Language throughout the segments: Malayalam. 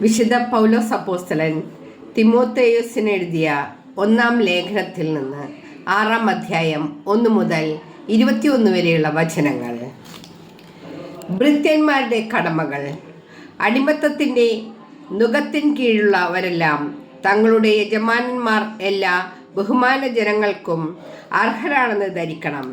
വിശുദ്ധ പൗലോസ് അപ്പോസ്തലൻ തിമോത്തേയുസിന് എഴുതിയ ഒന്നാം ലേഖനത്തിൽ നിന്ന് ആറാം അധ്യായം ഒന്ന് മുതൽ ഇരുപത്തിയൊന്ന് വരെയുള്ള വചനങ്ങൾ. ഭൃത്യന്മാരുടെ കടമകൾ അടിമത്തത്തിന്റെ നുഖത്തിൻ കീഴുള്ളവരെല്ലാം തങ്ങളുടെ യജമാനന്മാർ എല്ലാ ബഹുമാന ജനങ്ങൾക്കും അർഹരാണെന്ന് ധരിക്കണം.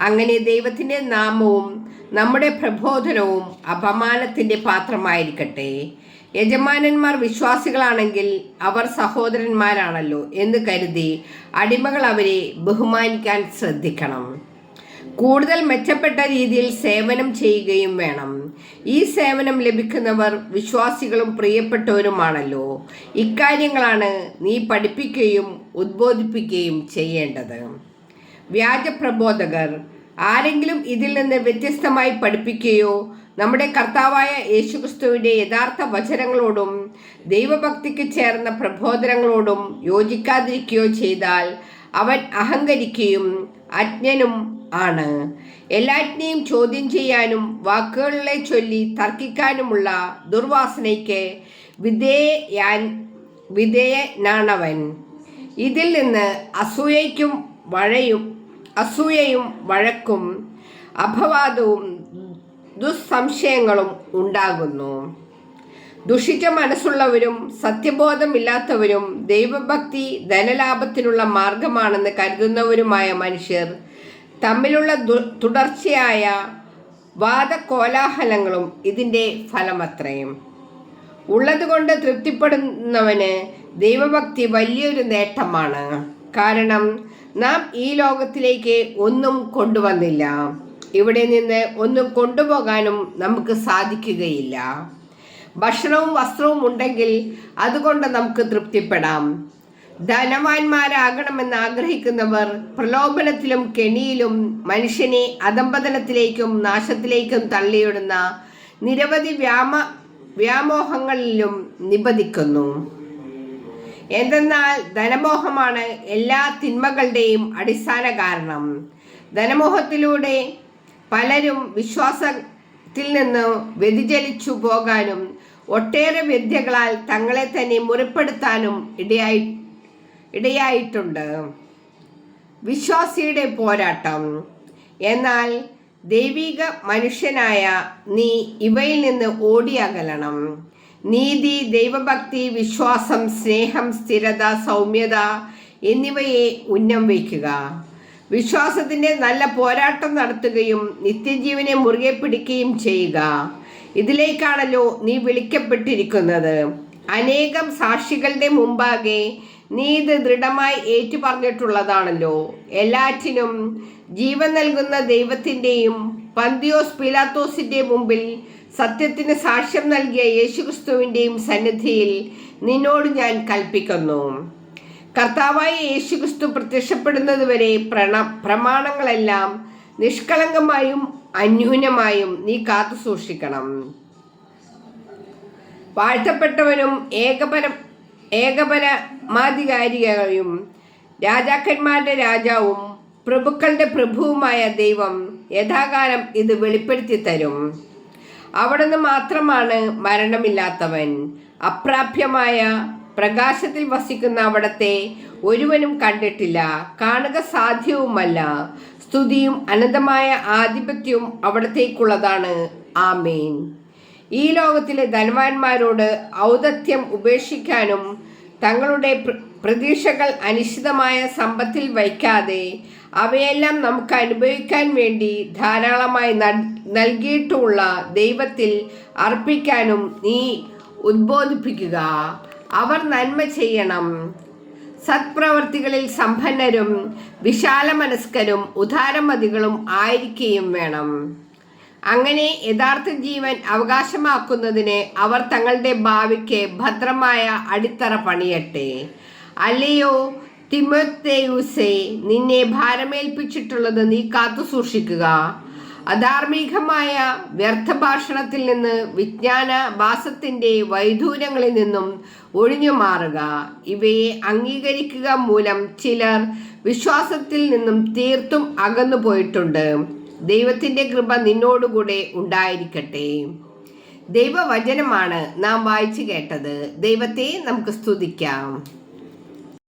അങ്ങനെ ദൈവത്തിന്റെ നാമവും നമ്മുടെ പ്രബോധനവും അപമാനത്തിന്റെ പാത്രമായിരിക്കട്ടെ. യജമാനന്മാർ വിശ്വാസികളാണെങ്കിൽ അവർ സഹോദരന്മാരാണല്ലോ എന്ന് കരുതി അടിമകൾ അവരെ ബഹുമാനിക്കാൻ ശ്രദ്ധിക്കണം. കൂടുതൽ മെച്ചപ്പെട്ട രീതിയിൽ സേവനം ചെയ്യുകയും വേണം. ഈ സേവനം ലഭിക്കുന്നവർ വിശ്വാസികളും പ്രിയപ്പെട്ടവരുമാണല്ലോ. ഇക്കാര്യങ്ങളാണ് നീ പഠിപ്പിക്കുകയും ഉദ്ബോധിപ്പിക്കുകയും ചെയ്യേണ്ടത്. വ്യാജപ്രബോധകർ. ആരെങ്കിലും ഇതിൽ നിന്ന് വ്യത്യസ്തമായി പഠിപ്പിക്കുകയോ നമ്മുടെ കർത്താവായ യേശുക്രിസ്തുവിന്റെ യഥാർത്ഥ വചനങ്ങളോടും ദൈവഭക്തിക്ക് ചേർന്ന പ്രബോധനങ്ങളോടും യോജിക്കാതിരിക്കുകയോ ചെയ്താൽ അവൻ അഹങ്കരിക്കുകയും അജ്ഞനും ആണ്. എല്ലാറ്റിനെയും ചോദ്യം ചെയ്യാനും വാക്കുകളെ ചൊല്ലി തർക്കിക്കാനുമുള്ള ദുർവാസനയ്ക്ക് വിധേയാൻ വിധേയനാണവൻ. ഇതിൽ നിന്ന് അസൂയയ്ക്കും വഴയും അസൂയയും വഴക്കും അപവാദവും ദുസ്സംശയങ്ങളും ഉണ്ടാകുന്നു. ദുഷിച്ച മനസ്സുള്ളവരും സത്യബോധമില്ലാത്തവരും ദൈവഭക്തി ധനലാഭത്തിനുള്ള മാർഗമാണെന്ന് കരുതുന്നവരുമായ മനുഷ്യർ തമ്മിലുള്ള തുടർച്ചയായ വാദകോലാഹലങ്ങളും ഇതിന്റെ ഫലമത്രയും. ഉള്ളതുകൊണ്ട് തൃപ്തിപ്പെടുന്നവന് ദൈവഭക്തി വലിയൊരു നേട്ടമാണ്. കാരണം നാം ഈ ലോകത്തിലേക്ക് ഒന്നും കൊണ്ടുവന്നില്ല. ഇവിടെ നിന്ന് ഒന്നും കൊണ്ടുപോകാനും നമുക്ക് സാധിക്കുകയില്ല. ഭക്ഷണവും വസ്ത്രവും ഉണ്ടെങ്കിൽ അതുകൊണ്ട് നമുക്ക് തൃപ്തിപ്പെടാം. ധനവാന്മാരാകണമെന്ന് ആഗ്രഹിക്കുന്നവർ പ്രലോഭനത്തിലും കെണിയിലും മനുഷ്യനെ അധംപതനത്തിലേക്കും നാശത്തിലേക്കും തള്ളിയിടുന്ന നിരവധി വ്യാമ വ്യാമോഹങ്ങളിലും നിബദിക്കുന്നു എന്തെന്നാൽ ധനമോഹമാണ് എല്ലാ തിന്മകളുടെയും അടിസ്ഥാന കാരണം. ധനമോഹത്തിലൂടെ പലരും വിശ്വാസത്തിൽ നിന്ന് വ്യതിചലിച്ചു പോകാനും ഒട്ടേറെ വിദ്യകളാൽ തങ്ങളെ തന്നെ മുറിപ്പെടുത്താനും ഇടയായി ഇടയായിട്ടുണ്ട്. വിശ്വാസിയുടെ പോരാട്ടം. എന്നാൽ ദൈവിക മനുഷ്യനായ നീ ഇവയിൽ നിന്ന് ഓടിയകലണം. നീതി ദൈവഭക്തി വിശ്വാസം സ്നേഹം സ്ഥിരത സൗമ്യത എന്നിവയെ ഉന്നം വയ്ക്കുക. വിശ്വാസത്തിന്റെ നല്ല പോരാട്ടം നടത്തുകയും നിത്യജീവനെ മുറുകെ പിടിക്കുകയും ചെയ്യുക. ഇതിലേക്കാണല്ലോ നീ വിളിക്കപ്പെട്ടിരിക്കുന്നത്. അനേകം സാക്ഷികളുടെ മുമ്പാകെ നീ ഇത് ദൃഢമായി ഏറ്റുപറഞ്ഞിട്ടുള്ളതാണല്ലോ. എല്ലാറ്റിനും ജീവൻ നൽകുന്ന ദൈവത്തിന്റെയും പന്തിയോസ് പിലാത്തോസിന്റെ മുമ്പിൽ സത്യത്തിന് സാക്ഷ്യം നൽകിയ യേശുക്രിസ്തുവിന്റെയും സന്നിധിയിൽ നിന്നോട് ഞാൻ കൽപ്പിക്കുന്നു. കർത്താവായ യേശുക്രിസ്തു പ്രത്യക്ഷപ്പെടുന്നത് വരെ പ്രണ പ്രമാണങ്ങളെല്ലാം നിഷ്കളങ്കമായും അന്യൂനമായും നീ കാത്തു സൂക്ഷിക്കണം. വാഴ്ത്തപ്പെട്ടവനും ഏകപര ഏകപരമാധികാരികളും രാജാക്കന്മാരുടെ രാജാവും പ്രഭുക്കളുടെ പ്രഭുവുമായ ദൈവം യഥാകാലം ഇത് വെളിപ്പെടുത്തി തരും അവിടുന്ന് മാത്രമാണ് മരണമില്ലാത്തവൻ. അപ്രാപ്യമായ പ്രകാശത്തിൽ വസിക്കുന്ന അവിടത്തെ ഒരുവനും കണ്ടിട്ടില്ല. കാണുക സാധ്യവുമല്ല. സ്തുതിയും അനന്തമായ ആധിപത്യവും അവിടത്തേക്കുള്ളതാണ്. ആമേൻ. ഈ ലോകത്തിലെ ധനവാന്മാരോട് ഔദത്യം ഉപേക്ഷിക്കാനും തങ്ങളുടെ പ്രതീക്ഷകൾ അനിശ്ചിതമായ സമ്പത്തിൽ വയ്ക്കാതെ അവയെല്ലാം നമുക്ക് അനുഭവിക്കാൻ വേണ്ടി ധാരാളമായി നൽകിയിട്ടുള്ള ദൈവത്തിൽ അർപ്പിക്കാനും നീ ഉദ്ബോധിപ്പിക്കുക അവർ നന്മ ചെയ്യണം. സത്പ്രവർത്തികളിൽ സമ്പന്നരും വിശാല മനസ്കരും ഉദാരമതികളും ആയിരിക്കുകയും വേണം. അങ്ങനെ യഥാർത്ഥ ജീവൻ അവകാശമാക്കുന്നതിന് അവർ തങ്ങളുടെ ഭാവിക്ക് ഭദ്രമായ അടിത്തറ പണിയട്ടെ. അല്ലയോ തിമോത്തേയൂസെ നിന്നെ ഭാരമേൽപ്പിച്ചിട്ടുള്ളത് നീ കാത്തു സൂക്ഷിക്കുക. അധാർമികമായ വ്യർത്ഥഭാഷണത്തിൽ നിന്ന് വിജ്ഞാന ഭാസത്തിന്റെ വൈദൂര്യങ്ങളിൽ നിന്നും ഒഴിഞ്ഞു മാറുക. ഇവയെ അംഗീകരിക്കുക മൂലം ചിലർ വിശ്വാസത്തിൽ നിന്നും തീർത്തും അകന്നു പോയിട്ടുണ്ട്. ദൈവത്തിന്റെ കൃപ നിന്നോടുകൂടെ ഉണ്ടായിരിക്കട്ടെ. ദൈവവചനമാണ് നാം വായിച്ചു കേട്ടത്. ദൈവത്തെ നമുക്ക് സ്തുതിക്കാം.